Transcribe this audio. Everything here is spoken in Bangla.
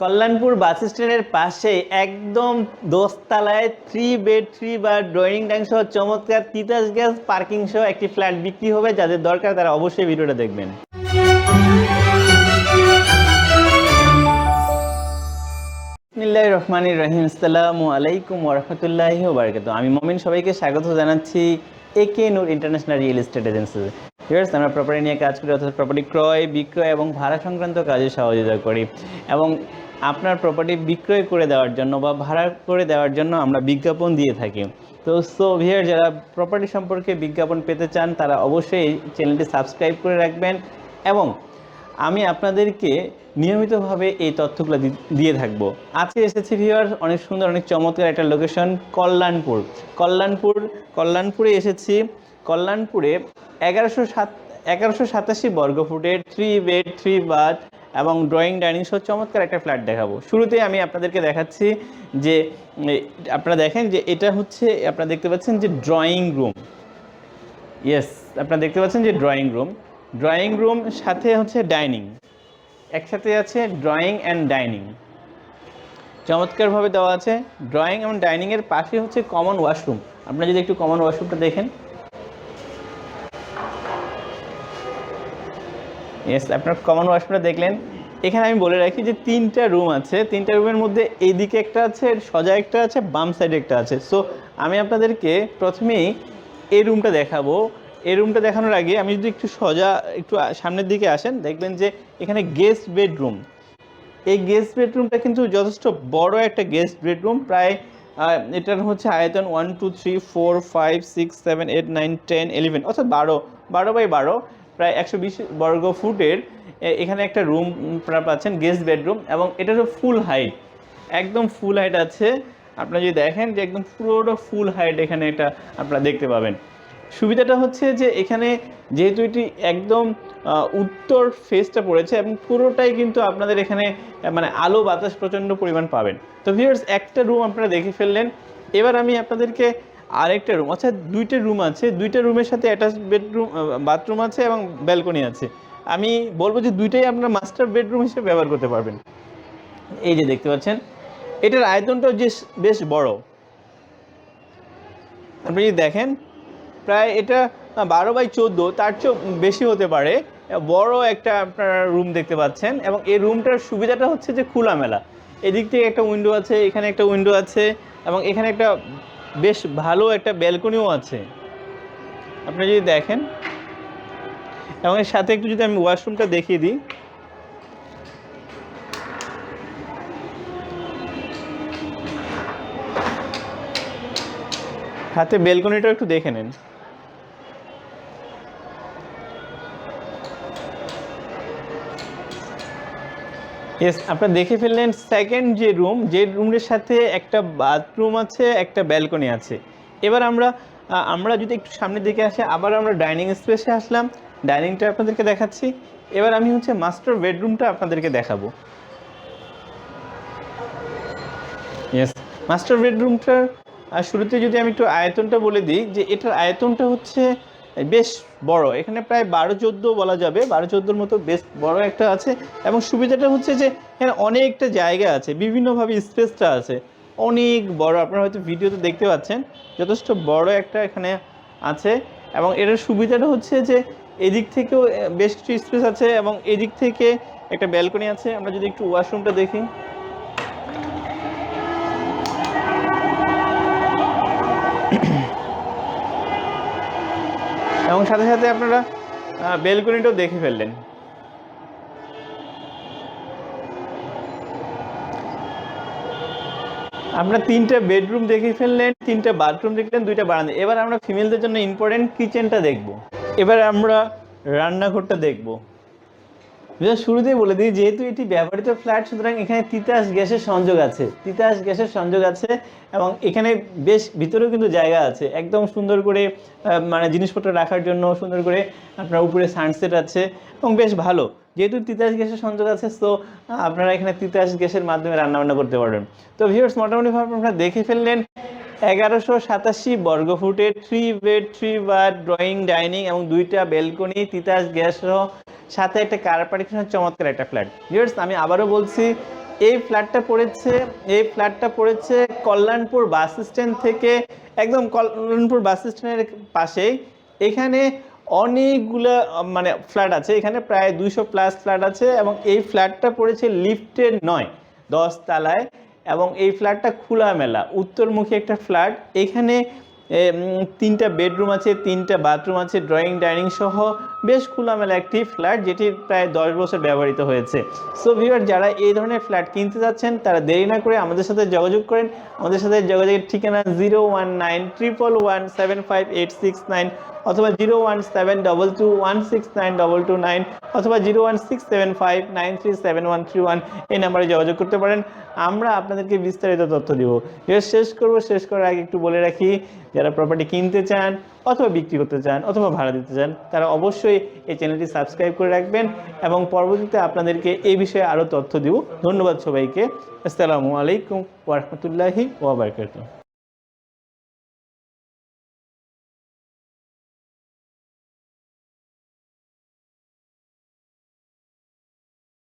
কল্যাণপুর বাস স্ট্যান্ডের পাশে একদম দোতলায় three bed three bath drawing tank সহ চমৎকার তিতাস গ্যাস পার্কিং সহ একটি ফ্ল্যাট বিক্রি হবে। যাদের দরকার তারা অবশ্যই ভিডিওটা দেখবেন। বিসমিল্লাহির রহমানির রহিম। আসসালামু আলাইকুম ওরহমতুল্লাহি ওবারকাতু আমি মমিন, সবাইকে স্বাগত জানাচ্ছি A K Noor international real estate agency viewers আমরা প্রপার্টি নিয়ে কাজ করি, অর্থাৎ প্রপার্টি ক্রয়, বিক্রয় এবং ভাড়া সংক্রান্ত কাজে সহযোগিতা করি। এবং আপনার প্রপার্টি বিক্রয় করে দেওয়ার জন্য বা ভাড়া করে দেওয়ার জন্য আমরা বিজ্ঞাপন দিয়ে থাকি। তো সো ভিয়ার যারা প্রপার্টি সম্পর্কে বিজ্ঞাপন পেতে চান, তারা অবশ্যই এই চ্যানেলটি সাবস্ক্রাইব করে রাখবেন এবং আমি আপনাদেরকে নিয়মিতভাবে এই তথ্যগুলো দিয়ে থাকব। আজকে এসেছি ভিউয়ার অনেক সুন্দর, অনেক চমৎকার একটা লোকেশন কল্যাণপুর। কল্যাণপুর, কল্যাণপুরে এসেছি। কল্যাণপুরে এগারোশো সাত, এগারোশো সাতাশি বর্গ ফুটের থ্রি বেড থ্রি বাথ এবং ড্রয়িং ডাইনিং সহ চমৎকার একটা ফ্ল্যাট দেখাবো। শুরুতে আমি আপনাদেরকে দেখাচ্ছি যে, আপনারা দেখেন যে এটা হচ্ছে, আপনারা দেখতে পাচ্ছেন যে ড্রয়িং রুম ইয়েস আপনারা দেখতে পাচ্ছেন যে ড্রয়িং রুম ড্রয়িং রুম সাথে হচ্ছে ডাইনিং একসাথে আছে ড্রয়িং অ্যান্ড ডাইনিং চমৎকারভাবে দেওয়া আছে। ড্রয়িং এবং ডাইনিংয়ের পাশে হচ্ছে কমন ওয়াশরুম আপনারা যদি একটু কমন ওয়াশরুমটা দেখেন ইয়েস আপনার কমন ওয়াশরুমটা দেখলেন। এখানে আমি বলে রাখি যে তিনটা রুম আছে। তিনটা রুমের মধ্যে এইদিকে একটা আছে, সজা একটা আছে, বাম সাইডে একটা আছে। সো আমি আপনাদেরকে প্রথমেই এই রুমটা দেখাবো। এই রুমটা দেখানোর আগে আমি যদি একটু সজা, একটু সামনের দিকে আসেন, দেখবেন যে এখানে গেস্ট বেডরুম এই গেস্ট বেডরুমটা কিন্তু যথেষ্ট বড় একটা গেস্ট বেডরুম প্রায় এটার হচ্ছে আয়তন one two three four five six seven eight nine ten eleven অর্থাৎ বারো বারো বাই বারো। প্রায় একশো বিশ বর্গ ফুটের এখানে একটা রুম আপনারা পাচ্ছেন গেস্ট বেডরুম এবং এটারও ফুল হাইট একদম ফুল হাইট আছে। আপনারা যদি দেখেন যে একদম পুরোটা ফুল হাইট এখানে এটা আপনারা দেখতে পাবেন। সুবিধাটা হচ্ছে যে এখানে যেহেতু এটি একদম উত্তর ফেসটা পড়েছে, এবং পুরোটাই কিন্তু আপনাদের এখানে মানে আলো, বাতাস প্রচণ্ড পরিমাণ পাবেন। তো ভিউয়ার্স একটা রুম আপনারা দেখে ফেললেন। এবার আমি আপনাদেরকে আরেকটা রুম আচ্ছা দুইটা রুম আছে, দুইটা রুমের সাথে অ্যাটাচ বেডরুম বাথরুম আছে এবং ব্যালকনি আছে। আমি বলব যে দুইটাই আপনারা মাস্টার বেডরুম হিসেবে ব্যবহার করতে পারবেন। এই যে দেখতে পাচ্ছেন, এটার আয়তনটাও যে বেশ বড়। আপনি যদি দেখেন, প্রায় এটা বারো বাই চোদ্দ, তার চেয়েও বেশি হতে পারে। বড় একটা আপনারা রুম দেখতে পাচ্ছেন এবং এই রুমটার সুবিধাটা হচ্ছে যে খোলামেলা। এদিক থেকে একটা উইন্ডো আছে, এখানে একটা উইন্ডো আছে এবং এখানে একটা বেশ ভালো একটা ব্যালকনিও আছে। আপনি যদি দেখেন। এবং এর সাথে একটু যদি আমি ওয়াশরুমটা দেখিয়ে দিই। হাতে বেলকনিটা একটু দেখে নেন। ইয়েস আপনারা দেখে ফেললেন সেকেন্ড যে রুম যে রুমের সাথে একটা বাথরুম আছে, একটা ব্যালকনি আছে। এবার আমরা আমরা যদি একটু সামনের দিকে আসি, আবার আমরা ডাইনিং স্পেসে আসলাম। ডাইনিংটা আপনাদেরকে দেখাচ্ছি। এবার আমি হচ্ছে মাস্টার বেডরুমটা আপনাদেরকে দেখাবো। ইয়েস মাস্টার বেডরুমটার শুরুতে যদি আমি একটু আয়তনটা বলে দিই, যে এটার আয়তনটা হচ্ছে বেশ বড়। এখানে প্রায় বারো চোদ্দ বলা যাবে। বারো চোদ্দোর মতো বেশ বড় একটা আছে এবং সুবিধাটা হচ্ছে যে এখানে অনেকটা জায়গা আছে, বিভিন্নভাবে স্পেসটা আছে। অনেক বড়। আপনারা হয়তো ভিডিওতে দেখতে পাচ্ছেন যথেষ্ট বড় একটা এখানে আছে এবং এটার সুবিধাটা হচ্ছে যে এদিক থেকেও বেশ কিছু স্পেস আছে এবং এদিক থেকে একটা ব্যালকনি আছে। আমরা যদি একটু ওয়াশরুমটা দেখি। এবং সাথে সাথে আপনারা বেলকনিটাও দেখে ফেললেন। আমরা তিনটা বেডরুম দেখে ফেললেন, তিনটা বাথরুম দেখলেন দুইটা বারান্দা। এবার আমরা ফিমেলদের জন্য ইম্পর্টেন্ট কিচেনটা দেখব। এবার আমরা রান্নাঘরটা দেখব। শুরুতেই বলে দিই, যেহেতু এটি ব্যবহৃত ফ্ল্যাট, সুতরাং এখানে তিতাস গ্যাসের সংযোগ আছে। তিতাস গ্যাসের সংযোগ আছে এবং এখানে বেশ ভিতরেও কিন্তু জায়গা আছে। একদম সুন্দর করে মানে জিনিসপত্র রাখার জন্য সুন্দর করে আপনার উপরে সানসেট আছে এবং বেশ ভালো। যেহেতু তিতাস গ্যাসের সংযোগ আছে সো আপনারা এখানে তিতাস গ্যাসের মাধ্যমে রান্নাবান্না করতে পারবেন। তো ভিউয়ার্স মোটামুটিভাবে আপনারা দেখে ফেললেন, এগারোশো সাতাশি বর্গফুটের three bed three bath drawing dining এবং দুইটা বেলকনি তিতাস গ্যাস সহ সাথে একটা কার চমৎকার একটা ফ্ল্যাট ভিউয়ার্স আমি আবারও বলছি, এই ফ্ল্যাটটা পড়েছে, এই ফ্ল্যাটটা পড়েছে কল্যাণপুর বাস স্ট্যান্ড থেকে একদম কল্যাণপুর বাস স্ট্যান্ডের পাশেই। এখানে অনেকগুলো মানে ফ্ল্যাট আছে, এখানে প্রায় দুইশো প্লাস ফ্ল্যাট আছে এবং এই ফ্ল্যাটটা পড়েছে লিফটের নয়, দশ তালায় এবং এই ফ্ল্যাটটা খোলামেলা, উত্তরমুখী একটা ফ্ল্যাট এখানে তিনটা বেডরুম আছে, তিনটা বাথরুম আছে ড্রয়িং ডাইনিং সহ বেশ খোলামেলা একটি ফ্ল্যাট যেটি প্রায় দশ বছর ব্যবহৃত হয়েছে। সো ভিউয়ার যারা এই ধরনের ফ্ল্যাট কিনতে যাচ্ছেন, তারা দেরি না করে আমাদের সাথে যোগাযোগ করেন। আমাদের সাথে যোগাযোগের ঠিকানা zero one nine triple one seven five eight six nine অথবা zero one seven double two one six nine double two nine অথবা zero one six seven five nine three seven one three one এই নাম্বারে যোগাযোগ করতে পারেন। আমরা আপনাদেরকে বিস্তারিত তথ্য দিব। এর শেষ করব, শেষ করার আগে একটু বলে রাখি, যারা প্রপার্টি কিনতে চান অথবা বিক্রি করতে চান অথবা ভাড়া দিতে চান, তারা অবশ্যই এই চ্যানেলটি সাবস্ক্রাইব করে রাখবেন এবং পরবর্তীতে আপনাদেরকে এই বিষয়ে আরও তথ্য দিব। ধন্যবাদ সবাইকে। আসসালামু আলাইকুম ওরহমতুল্লাহি ওয়াবারকাতুহ